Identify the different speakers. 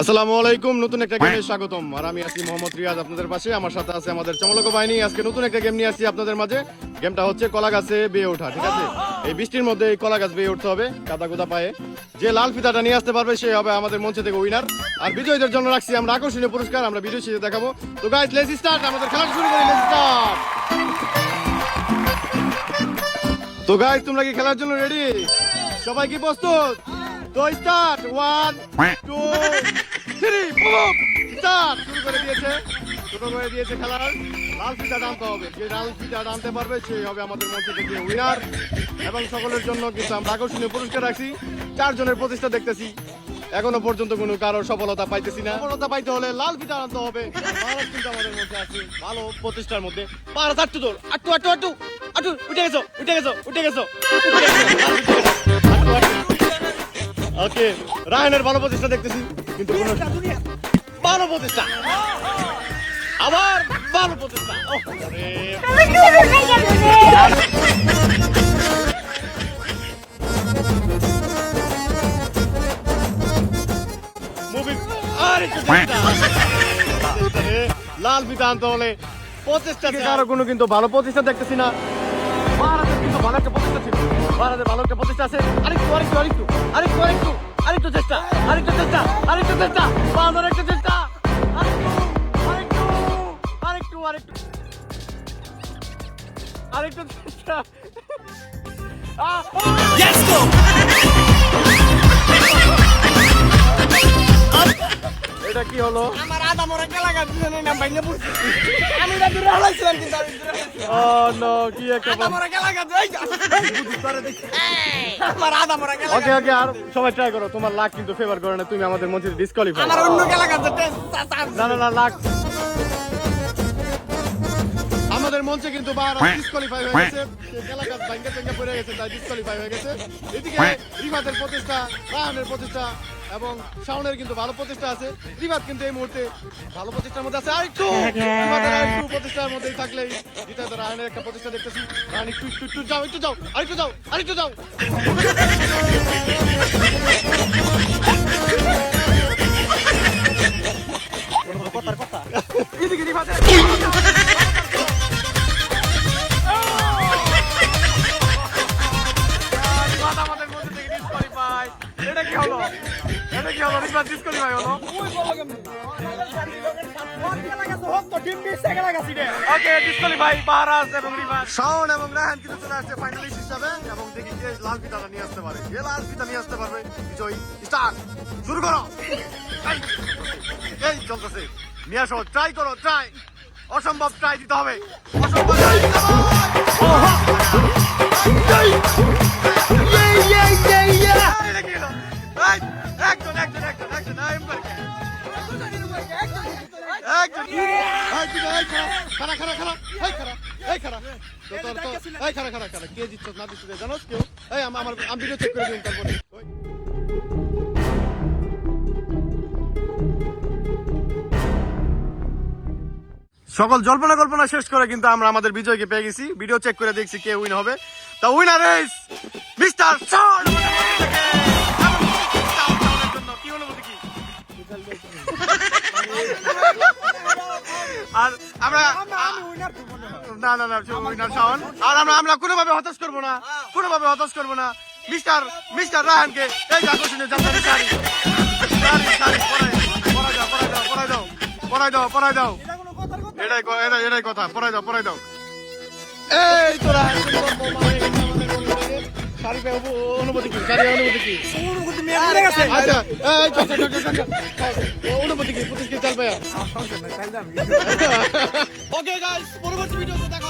Speaker 1: আসসালামু আলাইকুম, নতুন একটা গেমে স্বাগতম। আর আমি আছি মোহাম্মদ রিয়াজ আপনাদের পাশে। আমার সাথে আছে আমাদের চমলক বাহিনী। আজকে নতুন একটা গেম নিয়ে আসছি আপনাদের মাঝে। গেমটা হচ্ছে কলা গাছে বেয়ে ওঠা, ঠিক আছে? এই বৃষ্টির মধ্যে এই কলা গাছ বেয়ে উঠতে হবে, কাদা গোদা পায়ে। যে লাল ফিতাটা নিয়ে আসতে পারবে, সে হবে আমাদের মঞ্চে থেকে উইনার আর বিজয়ীদের জন্য রাখছি আমরা আকর্ষণীয় পুরস্কার, আমরা বিজয় শেষে দেখাবো। তো গাইজ লেটস স্টার্ট আমাদের খেলা শুরু করি লেটস স্টার্ট তো গাইজ তোমরা কি খেলার জন্য রেডি সবাই কি প্রস্তুত? তো স্টার্ট ওয়ান টু দিয়েছে লাল হবে। যে লাল পারবে হবে আমাদের এবং সকলের জন্য কিন্তু আমরা আকর্ষণীয় পুরস্কার রাখছি। চারজনের প্রতিষ্ঠা দেখতেছি। এখনও পর্যন্ত কোনো কারও সফলতা পাইতেছি না। সফলতা পাইতে হলে লাল ফিতা আনতে হবে। মধ্যে ভালো প্রতিষ্ঠার মধ্যে। আটটু আটটু আটটু উঠে গেছো উঠে গেছো উঠে গেছো। ওকে রায়নের ভালো প্রতিষ্ঠা দেখতেছি। প্রতিষ্ঠা আরে আর লাল ফিতা আনতে হলে প্রচেষ্টা কারও কোনো কিন্তু ভালো প্রতিষ্ঠা দেখতেছি না কিন্তু ভালো একটা প্রতিষ্ঠা ছিল ভালো একটা প্রতিষ্ঠা আছে আরেকটু আরেকটু আরেকটু আরেকটু আরেকটু আরেকটু চেষ্টা আরেকটু চেষ্টা আরেকটু চেষ্টা বাঁধার একটা চেষ্টা। আরেকটু আরেকটু আরেকটু আরেকটু আরেকটু চেষ্টা! এটা কি হলো?
Speaker 2: আমার আদা মরা কেলা গাছ আমি এটা দূরে কিন্তু আমি দূরে হালাইছিলাম।
Speaker 1: ও নো কি একটা
Speaker 2: আদা মরা কেলা গাছ এই। আমার আদা মরা কেলা
Speaker 1: ওকে ওকে আর সবাই ট্রাই করো তোমার লাক কিন্তু ফেভার করে না তুমি আমাদের মধ্যে ডিসকোয়ালিফাই
Speaker 2: আমার অন্য কেলা গাছ
Speaker 1: না না না লাক আমাদের মঞ্চে কিন্তু ডিসকোয়ালিফাই হয়ে গেছে। ভাঙ্গা ভাঙ্গা পড়ে গেছে তাই ডিসকোয়ালিফাই হয়ে গেছে। এদিকে রিফাতের প্রচেষ্টা প্রচেষ্টা এবং শাওনের কিন্তু ভালো প্রচেষ্টা আছে। কিন্তু এই মুহূর্তে ভালো প্রচেষ্টার মধ্যে আছে। আরেকটু আরেকটু প্রচেষ্টার মধ্যেই থাকলেই তো একটা প্রচেষ্টা দেখতেছি। রাহান একটু একটু একটু যাও একটু যাও আরেকটু যাও আরেকটু যাও। কি হলো রিফাত ডিসকোয়ালিফাই হলো ওকে ডিসকোয়ালিফাই বাহারাজ এবং রিফাত শাওন এবং রাহান কিন্তু চলে আসছে ফাইনালিস্ট হিসাবে এবং দেখি কে লাল ফিতাটা নিয়ে আসতে পারে। যে লাল ফিতা নিয়ে আসতে পারবে? বিজয়ী স্টার্ট শুরু করো। এই, চলতেছে। নিয়ে আসো ট্রাই করো ট্রাই অসম্ভব ট্রাই দিতে হবে। অসম্ভব try দিতে হবে। খারা, খারা। কে না কেউ? আমার চেক করে সকল জল্পনা কল্পনা শেষ করে কিন্তু আমরা আমাদের বিজয়কে পেয়ে গেছি। ভিডিও চেক করে দেখছি কে উইন হবে। তা উইনার মিস্টার আর আমরা না না না উইনার শাওন। আর আমরা আমরা কোনোভাবে হতাশ করব না। কোনোভাবে হতাশ করব না। মিস্টার মিস্টার রাহানকে এই আকর্ষণীয় যাত্রা শাড়ি পরাই দাও পড়াই দাও পরাই দাও এটাই এটাই কথা পড়াই দাও পড়াই দাও। এই তোরা শাড়ি পে অনুমতি কি? শাড়ি অনুমতি কি? আচ্ছা এই অনুমতি কি? পঁচিশ কি ওকে গাইস পরবর্তী ভিডিওতে দেখা